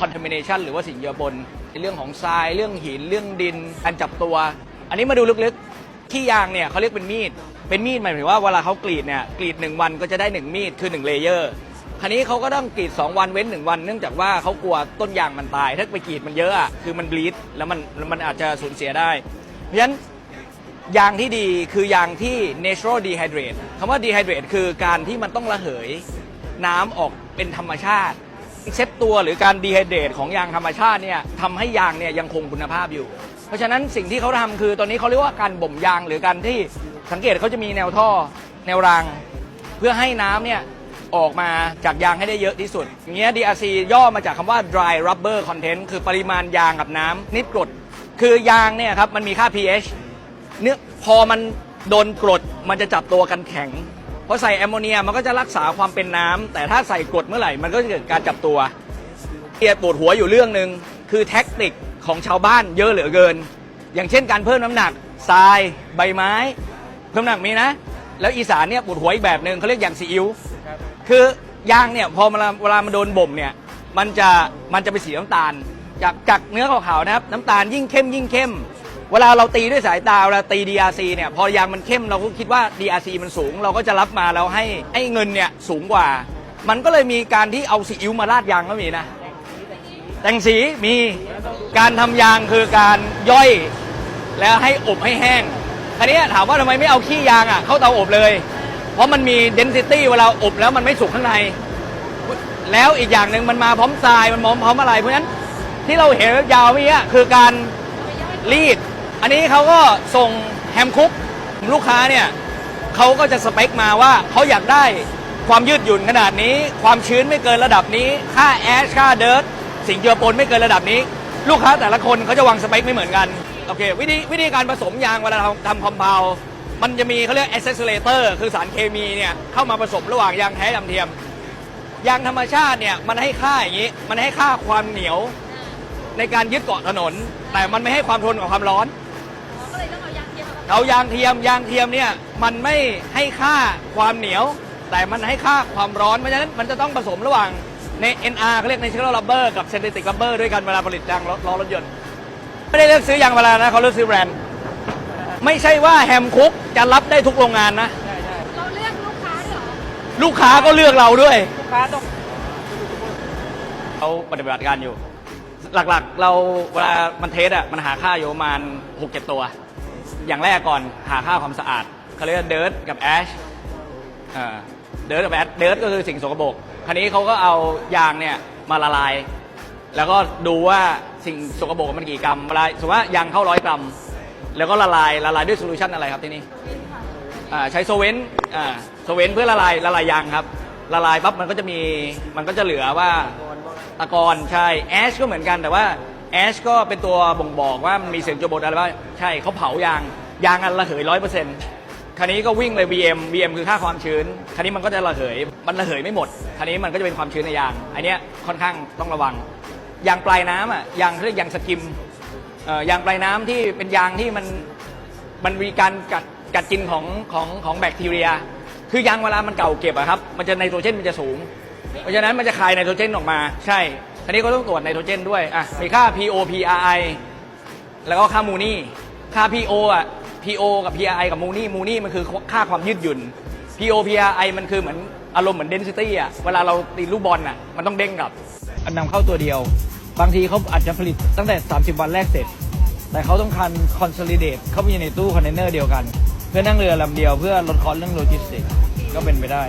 contamination หรือว่าสิ่งเจือปนในเรื่องของทรายเรื่องหินเรื่องดินการจับตัว อันนี้มาดูลึกๆขี้ยางเนี่ยเขาเรียกเป็นมีด เป็นมีดหมายถึงว่าเวลาเขากรีดเนี่ยกรีดหนึ่งวันก็จะได้หนึ่งมีดคือหนึ่งเลเยอร์คราวนี้เขาก็ต้องกรีด 2 วันเว้นหนึ่งวัน เนื่องจากว่าเขากลัวต้นยางมันตาย ถ้าไปกรีดมันเยอะอะคือมันบลีดแล้วมันมันอาจจะสูญเสียได้ เพราะฉะนั้นยางที่ดีคือยางที่ natural dehydrate คำว่า dehydrate คือการที่มันต้องระเหยน้ำออกเป็นธรรมชาติ เซตตัวหรือการ dehydrate ของยางธรรมชาติเนี่ยทำให้ยางเนี่ยยังคงคุณภาพอยู่ เพราะฉะนั้นสิ่งที่เขาทำคือตอนนี้เขาเรียกว่าการบ่มยางหรือการที่สังเกตเขาจะมีแนวท่อแนวราง เพื่อให้น้ำเนี่ยออกมาจากยางให้ได้เยอะที่สุดอย่างเงี้ย DRC ย่อมาจากคำว่า dry rubber content คือปริมาณยางกับน้ำนิดกรด คือยางเนี่ยครับมันมีค่า pH เนื้อพอมันโดนกรดมันจะจับตัวกันแข็ง พอใส่แอมโมเนียมันก็จะรักษาความเป็นน้ำแต่ถ้าใส่กรดเมื่อไหร่มันก็จะเกิดการจับตัวเอียปวดหัวอยู่เรื่องหนึ่งคือแท็กติกของชาวบ้านเยอะเหลือเกิน อย่างเช่นการเพิ่มน้ำหนักทรายใบไม้ เพิ่มน้ำหนักมีนะ แล้วอีสานเนี่ยปวดหัวอีกแบบหนึ่งเขาเรียกอย่างซีอิ๊วคือยางเนี่ยพอเวลาเวลามันโดนบ่มเนี่ยมันจะมันจะเป็นสีน้ำตาล จากจากเนื้อขาวๆนะครับ น้ำตาลยิ่งเข้มยิ่งเข้ม เวลาเราตีด้วยสายตาเวลาตี DRC เนี่ยพอยางมันเข้มเราก็คิดว่า DRC มันสูง เราก็จะรับมาแล้วให้ให้เงินเนี่ยสูงกว่า มันก็เลยมีการที่เอาซีอิ๊วมาราดยางก็มีนะ แต่งสีมีการทำยางคือการย่อยแล้วให้อบให้แห้งทีนี้ถามว่าทำไมไม่เอาขี้ยางอะเข้าเตาอบเลย เพราะมันมี density เวลาอบแล้วมันไม่สุกข้างใน แล้วอีกอย่างหนึ่งมันมาพร้อมทรายมันพร้อมพร้อมอะไรเพราะฉะนั้นที่เราเห็นยาวเมื่อกี้คือการรีด อันนี้เขาก็ส่งแฮมคุกลูกค้าเนี่ยเขาก็จะสเปคมาว่าเขาอยากได้ความยืดหยุ่นขนาดนี้ ความชื้นไม่เกินระดับนี้ ค่าแอชค่าเดิร์ตสิ่งเจือปนไม่เกินระดับนี้ ลูกค้าแต่ละคนเขาจะวางสเปคไม่เหมือนกันโอเควิธีวิธีการผสมยางเวลาทำทำคอมเพลมันจะมีเขาเรียก accelerator คือสารเคมีเนี่ยเข้ามาผสมระหว่างยางแท้ยางเทียม ยางธรรมชาติเนี่ยมันให้ค่าอย่างนี้ มันให้ค่าความเหนียวในการยึดเกาะถนน แต่มันไม่ให้ความทนกับความร้อน เอายางเทียมมาเอายางเทียมยางเทียมเนี่ยมันไม่ให้ค่าความเหนียว แต่มันให้ค่าความร้อนเพราะฉะนั้นมันจะต้องผสมระหว่างใน NR เขาเรียก natural rubber กับ synthetic rubber ด้วยกันเวลาผลิตยางล้อรถยนต์ไม่ได้เลือกซื้อยางเวลานะเขาเลือกซื้อแบรนด์ไม่ใช่ว่าแฮมคุกจะรับได้ทุกโรงงานนะเราเลือกลูกค้าด้วยเหรอลูกค้าก็เลือกเราด้วยลูกค้าต้องเขาปฏิบัติการอยู่ หลักๆ เราเวลามันเทสอะมันหาค่าอยู่ประมาณหกเจ็ดตัว อย่างแรกก่อนหาค่าความสะอาดเขาเรียกว่าเดิร์ดกับแอชเดิร์ดกับแอชเดิร์ดก็คือสิ่งสกปรกคราวนี้เขาก็เอายางเนี่ยมาละลาย แล้วก็ดูว่าสิ่งสกปรกมันกี่กรัมเวลาสมมติว่ายางเข้าร้อยกรัม แล้วก็ละลายละลายด้วยโซลูชันอะไรครับที่นี่ใช้โซเวนโซเวนเพื่อละลายละลายยางครับ ละลายปั๊บมันก็จะมีมันก็จะเหลือว่าตะกอนใช่แอชก็เหมือนกันแต่ว่า แอชก็เป็นตัวบ่งบอกว่ามันมีเสียงโจโบดอะไรบ้างใช่เขาเผายางยางอันระเหยร้อยเปอร์เซ็นต์คันนี้ก็วิ่งเลย VM VM คือค่าความชื้น คันนี้มันก็จะระเหย มันระเหยไม่หมด คันนี้มันก็จะเป็นความชื้นในยาง อันเนี้ยค่อนข้างต้องระวัง ยางปลายน้ำอะ ยางเขาเรียกยางสกิมเอ่อยางปลายน้ำที่เป็นยางที่มัน มันมีการกัดกัดกินของของของแบคทีเรีย คือยางเวลามันเก่าเก็บอะครับ มันจะไนโตรเจนมันจะสูง เพราะฉะนั้นมันจะคายไนโตรเจนออกมา ใช่ อันนี้ก็ต้องตรวจไนโตรเจนด้วยอะมีค่า POPRI แล้วก็ค่ามูนี่ ค่า PO อะ PO กับ PRI กับมูนี่มูนี่มันคือค่าความยืดหยุ่น POPRI มันคือเหมือนอารมณ์เหมือน density อะเวลาเราตีลูกบอลอะมันต้องเด้งกลับอันนำเข้าตัวเดียว บางทีเขาอาจจะผลิตตั้งแต่ 30 วันแรกเสร็จ แต่เขาต้องการ consolidate เข้าไปในตู้คอนเทนเนอร์เดียวกัน เพื่อนั่งเรือลำเดียวเพื่อลดคอสเรื่องโลจิสติกก็เป็นไปได้